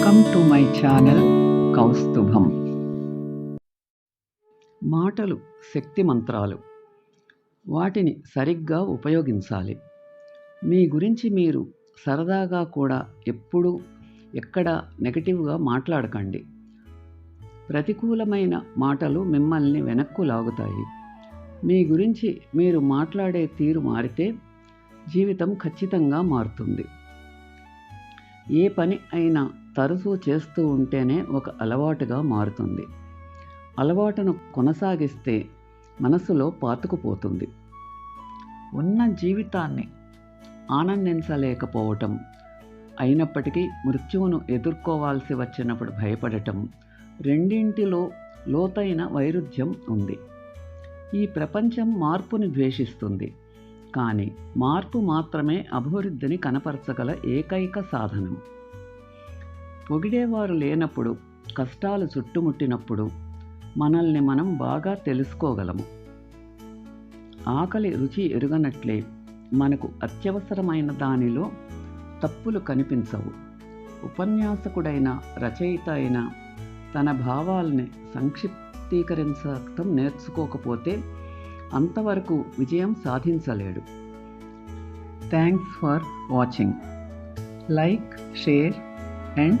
Welcome to my channel Kaustubham మాటలు శక్తి మంత్రాలు. వాటిని సరిగ్గా ఉపయోగించాలి. మీ గురించి మీరు సరదాగా కూడా ఎప్పుడూ ఎక్కడ నెగటివ్గా మాట్లాడకండి. ప్రతికూలమైన మాటలు మిమ్మల్ని వెనక్కు లాగుతాయి. మీ గురించి మీరు మాట్లాడే తీరు మారితే జీవితం ఖచ్చితంగా మారుతుంది. ఏ పని అయినా తరచూ చేస్తూ ఉంటేనే ఒక అలవాటుగా మారుతుంది. అలవాటును కొనసాగిస్తే మనసులో పాతుకుపోతుంది. ఉన్న జీవితాన్ని ఆనందించలేకపోవటం అయినప్పటికీ మృత్యువును ఎదుర్కోవాల్సి వచ్చినప్పుడు భయపడటం రెండింటిలో లోతైన వైరుధ్యం ఉంది. ఈ ప్రపంచం మార్పుని ద్వేషిస్తుంది. కానీ మార్పు మాత్రమే అభివృద్ధిని కనపరచగల ఏకైక సాధనం. పొగిడేవారు లేనప్పుడు కష్టాలు చుట్టుముట్టినప్పుడు మనల్ని మనం బాగా తెలుసుకోగలము. ఆకలి రుచి ఎరుగనట్లే మనకు అత్యవసరమైన దానిలో తప్పులు కనిపించవు. ఉపన్యాసకుడైన రచయిత అయిన తన భావాల్ని సంక్షిప్తీకరించటం నేర్చుకోకపోతే అంతవరకు విజయం సాధించలేడు. Thanks for watching like share and